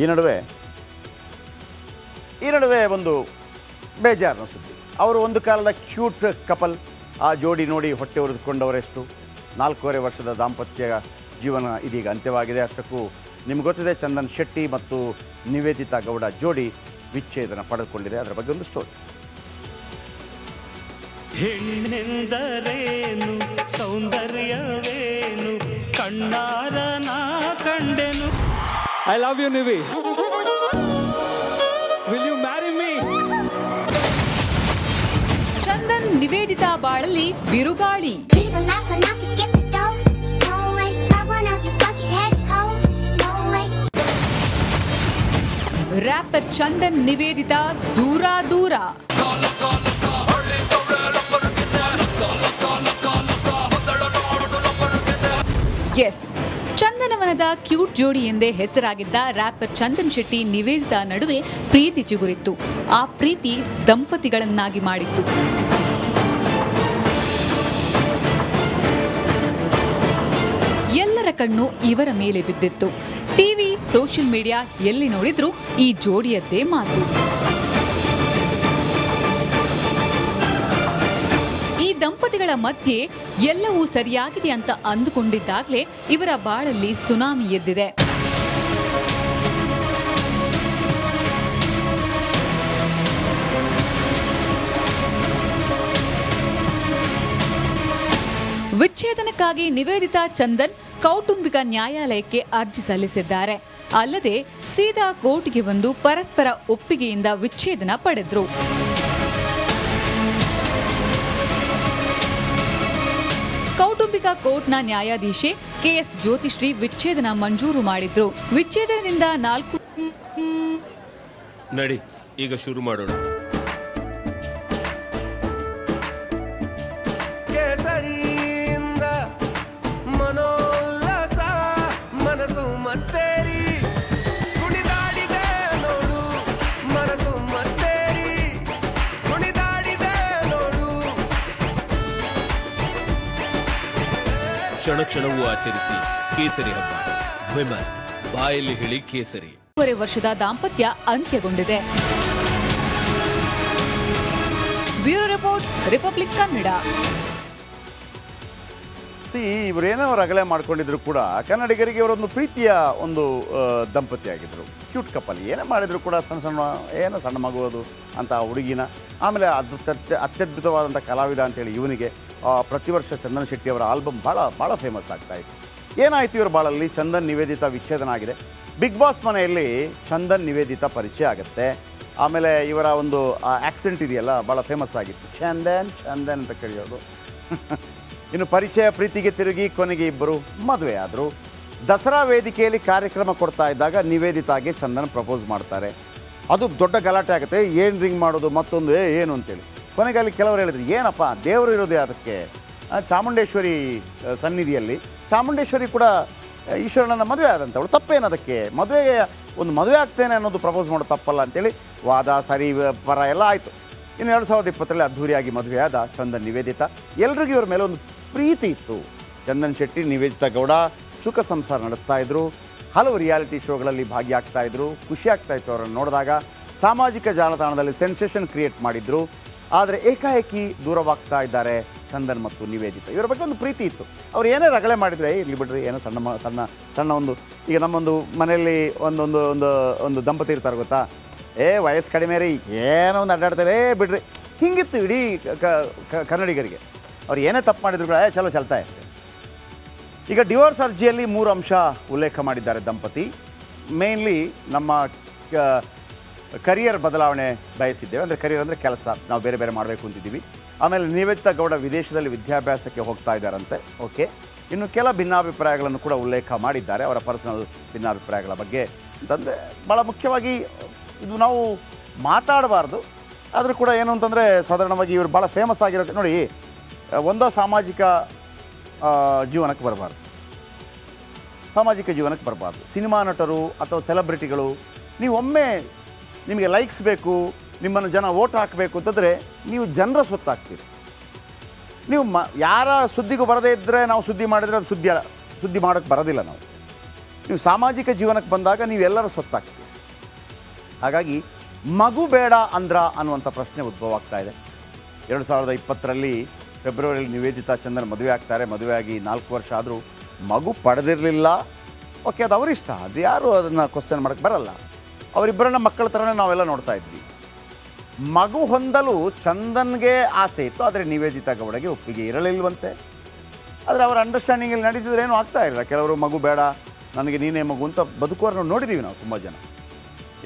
ಈ ನಡುವೆ ಈ ನಡುವೆ ಒಂದು ಬೇಜಾರನ ಸುದ್ದಿ. ಅವರು ಒಂದು ಕಾಲದ ಕ್ಯೂಟ್ ಕಪಲ್, ಆ ಜೋಡಿ ನೋಡಿ ಹೊಟ್ಟೆ ಉರಿದುಕೊಂಡವರೆಷ್ಟು ನಾಲ್ಕೂವರೆ ವರ್ಷದ ದಾಂಪತ್ಯ ಜೀವನ ಇದೀಗ ಅಂತ್ಯವಾಗಿದೆ. ಅಷ್ಟಕ್ಕೂ ನಿಮ್ಗೆ ಗೊತ್ತಿದೆ, ಚಂದನ್ ಶೆಟ್ಟಿ ಮತ್ತು ನಿವೇದಿತಾ ಗೌಡ ಜೋಡಿ ವಿಚ್ಛೇದನ ಪಡೆದುಕೊಂಡಿದೆ. ಅದರ ಬಗ್ಗೆ ಒಂದು ಸ್ಟೋರಿ ಹೆಣ್ಣೆಂದರೇನು? ಸೌಂದರ್ಯವೇನು? ಕಣ್ಣಾರ ನಾ ಕಂಡೆನು? I love you, Nivi. Will you marry me? Chandan Nivedita ಬಾಳಲ್ಲಿ ಬಿರುಗಾಳಿ. ರ್ಯಾಪರ್ ಚಂದನ್ ನಿವೇದಿತಾ ದೂರ ದೂರ ಎಸ್ ಚಂದನವನದ ಕ್ಯೂಟ್ ಜೋಡಿ ಎಂದೇ ಹೆಸರಾಗಿದ್ದ ರ್ಯಾಪರ್ ಚಂದನ್ ಶೆಟ್ಟಿ ನಿವೇದಿತಾ ನಡುವೆ ಪ್ರೀತಿ ಚಿಗುರಿತ್ತು. ಆ ಪ್ರೀತಿ ದಂಪತಿಗಳನ್ನಾಗಿ ಮಾಡಿತ್ತು. ಎಲ್ಲರ ಕಣ್ಣು ಇವರ ಮೇಲೆ ಬಿದ್ದಿತ್ತು. ಟಿವಿ, ಸೋಷಿಯಲ್ ಮೀಡಿಯಾ ಎಲ್ಲಿ ನೋಡಿದ್ರೂ ಈ ಜೋಡಿಯದ್ದೇ ಮಾತು. ದಂಪತಿಗಳ ಮಧ್ಯೆ ಎಲ್ಲವೂ ಸರಿಯಾಗಿದೆ ಅಂತ ಅಂದುಕೊಂಡಿದ್ದಾಗಲೇ ಇವರ ಬಾಳಲ್ಲಿ ಸುನಾಮಿ ಎದ್ದಿದೆ. ವಿಚ್ಛೇದನಕ್ಕಾಗಿ ನಿವೇದಿತಾ ಚಂದನ್ ಕೌಟುಂಬಿಕ ನ್ಯಾಯಾಲಯಕ್ಕೆ ಅರ್ಜಿ ಸಲ್ಲಿಸಿದ್ದಾರೆ. ಅಲ್ಲದೆ ಸೀದಾ ಕೋರ್ಟ್ಗೆ ಬಂದು ಪರಸ್ಪರ ಒಪ್ಪಿಗೆಯಿಂದ ವಿಚ್ಛೇದನ ಪಡೆದ್ರು. ಕೌಟುಂಬಿಕ ಕೋರ್ಟ್ನ ನ್ಯಾಯಾಧೀಶೆ ಕೆಎಸ್ ಜ್ಯೋತಿಶ್ರೀ ವಿಚ್ಛೇದನ ಮಂಜೂರು ಮಾಡಿದ್ರು. ವಿಚ್ಛೇದನದಿಂದ ನಾಲ್ಕು ನಡಿ ಈಗ ಶುರು ಮಾಡೋಣ. ಕ್ಷಣ ಕ್ಷಣವೂ ಆಚರಿಸಿ ಕೇಸರಿ ಹಬ್ಬ. ವಿಮಲ್, ಬಾಯಲ್ಲಿ ಹೇಳಿ ಕೇಸರಿ. ಮೂರುವರೆ ವರ್ಷದ ದಾಂಪತ್ಯ ಅಂತ್ಯಗೊಂಡಿದೆ. Bureau report, republic Kannada. C ಇವರೇನೋ ಅಗಲೇ ಮಾಡ್ಕೊಂಡಿದ್ರು ಕೂಡ ಕನ್ನಡಿಗರಿಗೆ ಇವರೊಂದು ಪ್ರೀತಿಯ ಒಂದು ದಂಪತಿಯಾಗಿದ್ದರು ಕ್ಯೂಟ್ ಕಪ್ಪಲ್ಲಿ ಏನೇ ಮಾಡಿದ್ರು ಕೂಡ ಸಣ್ಣ ಸಣ್ಣ, ಏನೋ ಸಣ್ಣ ಮಗುವುದು ಅಂತ ಆ ಹುಡುಗಿನ. ಆಮೇಲೆ ಅದ್ಭುತ, ಅತ್ಯದ್ಭುತವಾದಂಥ ಕಲಾವಿದ ಅಂತೇಳಿ ಇವನಿಗೆ ಪ್ರತಿ ವರ್ಷ ಚಂದನ್ ಶೆಟ್ಟಿ ಅವರ ಆಲ್ಬಮ್ ಭಾಳ ಭಾಳ ಫೇಮಸ್ ಆಗ್ತಾ ಇತ್ತು. ಏನಾಯ್ತು ಇವ್ರ ಬಾಳಲ್ಲಿ? ಚಂದನ್ ನಿವೇದಿತ ವಿಚ್ಛೇದನ ಆಗಿದೆ ಬಿಗ್ ಬಾಸ್ ಮನೆಯಲ್ಲಿ ಚಂದನ್ ನಿವೇದಿತ ಪರಿಚಯ ಆಗುತ್ತೆ. ಆಮೇಲೆ ಇವರ ಒಂದು ಆಕ್ಸೆಂಟ್ ಇದೆಯಲ್ಲ, ಭಾಳ ಫೇಮಸ್ ಆಗಿತ್ತು. ಚಂದನ್ ಚಂದನ್ ಅಂತ ಕರೆಯೋದು. ಇನ್ನು ಪರಿಚಯ ಪ್ರೀತಿಗೆ ತಿರುಗಿ ಕೊನೆಗೆ ಇಬ್ಬರು ಮದುವೆ ಆದರು ದಸರಾ ವೇದಿಕೆಯಲ್ಲಿ ಕಾರ್ಯಕ್ರಮ ಕೊಡ್ತಾ ಇದ್ದಾಗ ನಿವೇದಿತಾಗೆ ಚಂದನ್ ಪ್ರಪೋಸ್ ಮಾಡ್ತಾರೆ. ಅದು ದೊಡ್ಡ ಗಲಾಟೆ ಆಗುತ್ತೆ. ಏನು ರಿಂಗ್ ಮಾಡೋದು ಮತ್ತೊಂದು, ಏ, ಏನು ಅಂತೇಳಿ. ಕೊನೆಗೆ ಅಲ್ಲಿ ಕೆಲವರು ಹೇಳಿದ್ರು, ಏನಪ್ಪ, ದೇವರು ಇರೋದೇ ಅದಕ್ಕೆ? ಚಾಮುಂಡೇಶ್ವರಿ ಸನ್ನಿಧಿಯಲ್ಲಿ. ಚಾಮುಂಡೇಶ್ವರಿ ಕೂಡ ಈಶ್ವರನನ್ನು ಮದುವೆ ಆದಂಥವಳು ತಪ್ಪೇನು ಅದಕ್ಕೆ? ಮದುವೆಗೆ, ಒಂದು ಮದುವೆ ಆಗ್ತೇನೆ ಅನ್ನೋದು ಪ್ರಪೋಸ್ ಮಾಡೋದು ತಪ್ಪಲ್ಲ ಅಂತೇಳಿ ವಾದ, ಸರಿ, ಪರ ಎಲ್ಲ ಆಯಿತು. ಇನ್ನು ಎರಡು ಸಾವಿರದ ಇಪ್ಪತ್ತರಲ್ಲಿ ಅದ್ಧೂರಿಯಾಗಿ ಮದುವೆಯಾದ ಚಂದನ್ ನಿವೇದಿತ. ಎಲ್ರಿಗೂ ಇವ್ರ ಮೇಲೆ ಒಂದು ಪ್ರೀತಿ ಇತ್ತು. ಚಂದನ್ ಶೆಟ್ಟಿ, ನಿವೇದಿತ ಗೌಡ ಸುಖ ಸಂಸಾರ ನಡೆಸ್ತಾ ಇದ್ರು. ಹಲವು ರಿಯಾಲಿಟಿ ಶೋಗಳಲ್ಲಿ ಭಾಗಿಯಾಗ್ತಾ ಇದ್ರು. ಖುಷಿ ಆಗ್ತಾ ಇತ್ತು ಅವರನ್ನು ನೋಡಿದಾಗ. ಸಾಮಾಜಿಕ ಜಾಲತಾಣದಲ್ಲಿ ಸೆನ್ಸೇಷನ್ ಕ್ರಿಯೇಟ್ ಮಾಡಿದ್ರು. ಆದರೆ ಏಕಾಏಕಿ ದೂರವಾಗ್ತಾ ಇದ್ದಾರೆ ಚಂದನ್ ಮತ್ತು ನಿವೇದಿತ. ಇವರ ಬಗ್ಗೆ ಒಂದು ಪ್ರೀತಿ ಇತ್ತು. ಅವ್ರು ಏನೇ ರಗಳೆ ಮಾಡಿದರೆ ಇರಲಿ ಬಿಡ್ರಿ, ಏನೋ ಸಣ್ಣ ಸಣ್ಣ ಸಣ್ಣ ಒಂದು, ಈಗ ನಮ್ಮೊಂದು ಮನೆಯಲ್ಲಿ ಒಂದೊಂದು, ಒಂದು ಒಂದು ದಂಪತಿ ಇರ್ತಾರೆ ಗೊತ್ತಾ? ಏ, ವಯಸ್ಸು ಕಡಿಮೆ ರೀ. ಏನೋ ಒಂದು ಅಡ್ಡಾಡ್ತಾರೆ ಬಿಡ್ರಿ. ಹಿಂಗಿತ್ತು ಇಡೀ ಕನ್ನಡಿಗರಿಗೆ. ಅವ್ರು ಏನೇ ತಪ್ಪು ಮಾಡಿದ್ರು ಕೂಡ ಚಲೋ ಚಲ್ತಾ ಇರ್ತಾರೆ ಈಗ ಡಿವೋರ್ಸ್ ಅರ್ಜಿಯಲ್ಲಿ ಮೂರು ಅಂಶ ಉಲ್ಲೇಖ ಮಾಡಿದ್ದಾರೆ ದಂಪತಿ. ಮೇನ್ಲಿ ನಮ್ಮ ಕರಿಯರ್ ಬದಲಾವಣೆ ಬಯಸಿದ್ದೇವೆ. ಅಂದರೆ ಕರಿಯರ್ ಅಂದರೆ ಕೆಲಸ. ನಾವು ಬೇರೆ ಬೇರೆ ಮಾಡಬೇಕು ಅಂತಿದ್ದೀವಿ. ಆಮೇಲೆ ನಿವೇದಿತ ಗೌಡ ವಿದೇಶದಲ್ಲಿ ವಿದ್ಯಾಭ್ಯಾಸಕ್ಕೆ ಹೋಗ್ತಾ ಇದ್ದಾರಂತೆ. ಓಕೆ ಇನ್ನು ಕೆಲ ಭಿನ್ನಾಭಿಪ್ರಾಯಗಳನ್ನು ಕೂಡ ಉಲ್ಲೇಖ ಮಾಡಿದ್ದಾರೆ. ಅವರ ಪರ್ಸನಲ್ ಭಿನ್ನಾಭಿಪ್ರಾಯಗಳ ಬಗ್ಗೆ ಅಂತಂದರೆ ಭಾಳ ಮುಖ್ಯವಾಗಿ ಇದು ನಾವು ಮಾತಾಡಬಾರ್ದು. ಆದರೂ ಕೂಡ ಏನು ಅಂತಂದರೆ ಸಾಧಾರಣವಾಗಿ ಇವರು ಭಾಳ ಫೇಮಸ್ ಆಗಿರೋ ನೋಡಿ, ಒಂದೋ ಸಾಮಾಜಿಕ ಜೀವನಕ್ಕೆ ಬರಬಾರ್ದು. ಸಾಮಾಜಿಕ ಜೀವನಕ್ಕೆ ಬರಬಾರ್ದು. ಸಿನಿಮಾ ನಟರು ಅಥವಾ ಸೆಲೆಬ್ರಿಟಿಗಳು ನೀವೊಮ್ಮೆ ನಿಮಗೆ ಲೈಕ್ಸ್ ಬೇಕು, ನಿಮ್ಮನ್ನು ಜನ ಓಟ್ ಹಾಕಬೇಕು ಅಂತಂದರೆ ನೀವು ಜನರ ಸೊತ್ತಾಗ್ತೀರಿ ನೀವು ಮ, ಯಾರ ಸುದ್ದಿಗೂ ಬರದೇ ಇದ್ದರೆ ನಾವು ಸುದ್ದಿ ಮಾಡಿದರೆ ಅದು ಸುದ್ದಿ ಸುದ್ದಿ ಮಾಡೋಕ್ಕೆ ಬರೋದಿಲ್ಲ ನಾವು. ನೀವು ಸಾಮಾಜಿಕ ಜೀವನಕ್ಕೆ ಬಂದಾಗ ನೀವೆಲ್ಲರೂ ಸೊತ್ತಾಗ್ತೀರಿ ಹಾಗಾಗಿ ಮಗು ಬೇಡ ಅಂದ್ರ ಅನ್ನುವಂಥ ಪ್ರಶ್ನೆ ಉದ್ಭವ ಆಗ್ತಾ ಇದೆ. ಎರಡು ಸಾವಿರದ ಇಪ್ಪತ್ತರಲ್ಲಿ ಫೆಬ್ರವರಿಯಲ್ಲಿ ನಿವೇದಿತಾ ಚಂದನ್ ಮದುವೆ ಆಗ್ತಾರೆ. ಮದುವೆಯಾಗಿ ನಾಲ್ಕು ವರ್ಷ ಆದರೂ ಮಗು ಪಡೆದಿರಲಿಲ್ಲ. ಓಕೆ, ಅದು ಅವರಿಷ್ಟ. ಅದು ಯಾರು ಅದನ್ನು ಕ್ವಶನ್ ಮಾಡೋಕ್ಕೆ ಬರಲ್ಲ. ಅವರಿಬ್ಬರನ್ನ ಮಕ್ಕಳ ಥರನೇ ನಾವೆಲ್ಲ ನೋಡ್ತಾ ಇದ್ವಿ. ಮಗು ಹೊಂದಲು ಚಂದನ್ಗೆ ಆಸೆ ಇತ್ತು, ಆದರೆ ನಿವೇದಿತಾ ಗೌಡಗೆ ಒಪ್ಪಿಗೆ ಇರಲಿಲ್ವಂತೆ. ಆದರೆ ಅವರ ಅಂಡರ್ಸ್ಟ್ಯಾಂಡಿಂಗಲ್ಲಿ ನಡೀತಿದ್ರೆ ಏನೂ ಆಗ್ತಾ ಇರಲಿಲ್ಲ. ಕೆಲವರು ಮಗು ಬೇಡ, ನನಗೆ ನೀನೇ ಮಗು ಅಂತ ಬದುಕುವರನ್ನು ನೋಡಿದ್ದೀವಿ ನಾವು ತುಂಬ ಜನ.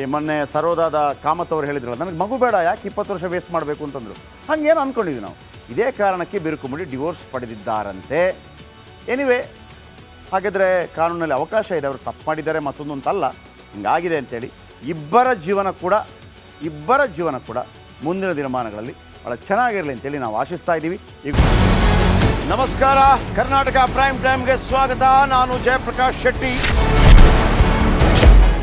ಈ ಮೊನ್ನೆ ಸರೋದಾದ ಕಾಮತ್ ಅವರು ಹೇಳಿದ್ರಲ್ಲ, ನನಗೆ ಮಗು ಬೇಡ, ಯಾಕೆ ಇಪ್ಪತ್ತು ವರ್ಷ ವೇಸ್ಟ್ ಮಾಡಬೇಕು ಅಂತಂದರು. ಹಂಗೇನು ಅಂದ್ಕೊಂಡಿದ್ವಿ ನಾವು. ಇದೇ ಕಾರಣಕ್ಕೆ ಬಿರುಕು ಮಾಡಿ ಡಿವೋರ್ಸ್ ಪಡೆದಿದ್ದಾರಂತೆ. ಎನಿವೆ ಹಾಗಿದ್ರೆ ಕಾನೂನಲ್ಲಿ ಅವಕಾಶ ಇದೆ, ಅವರು ತಪ್ಪು ಮಾಡಿದ್ದಾರೆ, ಮತ್ತೊಂದು ಅಂತಲ್ಲ ಹಿಂಗಾಗಿದೆ ಅಂತೇಳಿ, ಇಬ್ಬರ ಜೀವನ ಕೂಡ, ಇಬ್ಬರ ಜೀವನ ಕೂಡ ಮುಂದಿನ ದಿನಮಾನಗಳಲ್ಲಿ ಭಾಳ ಚೆನ್ನಾಗಿರಲಿ ಅಂತೇಳಿ ನಾವು ಆಶಿಸ್ತಾ ಇದ್ದೀವಿ. ಈಗ ನಮಸ್ಕಾರ, ಕರ್ನಾಟಕ ಪ್ರೈಮ್ ಟೈಮ್ಗೆ ಸ್ವಾಗತ. ನಾನು ಜಯಪ್ರಕಾಶ್ ಶೆಟ್ಟಿ.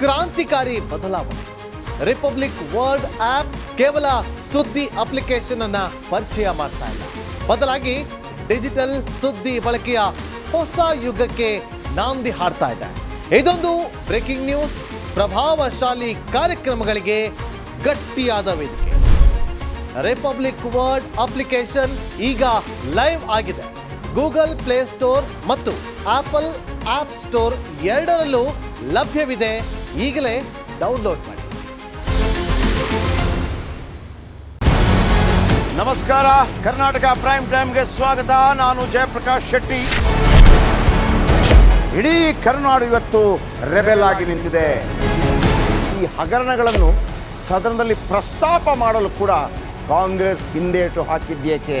ಕ್ರಾಂತಿಕಾರಿ ಬದಲಾವಣೆ. ರಿಪಬ್ಲಿಕ್ ವರ್ಲ್ಡ್ ಆಪ್ ಕೇವಲ ಸುದ್ದಿ ಅಪ್ಲಿಕೇಶನ್ ಅನ್ನ ಪರಿಚಯ ಮಾಡ್ತಾ ಇಲ್ಲ. ಬದಲಾಗಿ ಡಿಜಿಟಲ್ ಸುದ್ದಿ ಬಳಕೆಯ ಹೊಸ ಯುಗಕ್ಕೆ ನಾಂದಿ ಹಾಡ್ತಾ ಇದೆ. ಇದೊಂದು ಬ್ರೇಕಿಂಗ್ ನ್ಯೂಸ್ ಪ್ರಭಾವಶಾಲಿ ಕಾರ್ಯಕ್ರಮಗಳಿಗೆ ಗಟ್ಟಿಯಾದ ವೇದಿಕೆ. ರಿಪಬ್ಲಿಕ್ ವರ್ಡ್ ಅಪ್ಲಿಕೇಶನ್ ಈಗ ಲೈವ್ ಆಗಿದೆ. ಗೂಗಲ್ ಪ್ಲೇ ಸ್ಟೋರ್ ಮತ್ತು ಆಪಲ್ ಆಪ್ ಸ್ಟೋರ್ ಎರಡರಲ್ಲೂ ಲಭ್ಯವಿದೆ. ಈಗಲೇ ಡೌನ್ಲೋಡ್ ಮಾಡಿ. ನಮಸ್ಕಾರ. ಕರ್ನಾಟಕ ಪ್ರೈಮ್ ಟೈಮ್ಗೆ ಸ್ವಾಗತ. ನಾನು ಜಯಪ್ರಕಾಶ್ ಶೆಟ್ಟಿ. ಇಡೀ ಕರ್ನಾಡು ಇವತ್ತು ರೆಬೆಲ್ ಆಗಿ ನಿಂತಿದೆ. ಈ ಹಗರಣಗಳನ್ನು ಸದನದಲ್ಲಿ ಪ್ರಸ್ತಾಪ ಮಾಡಲು ಕೂಡ ಕಾಂಗ್ರೆಸ್ ಹಿಂದೇಟು ಹಾಕಿದ್ದೇಕೆ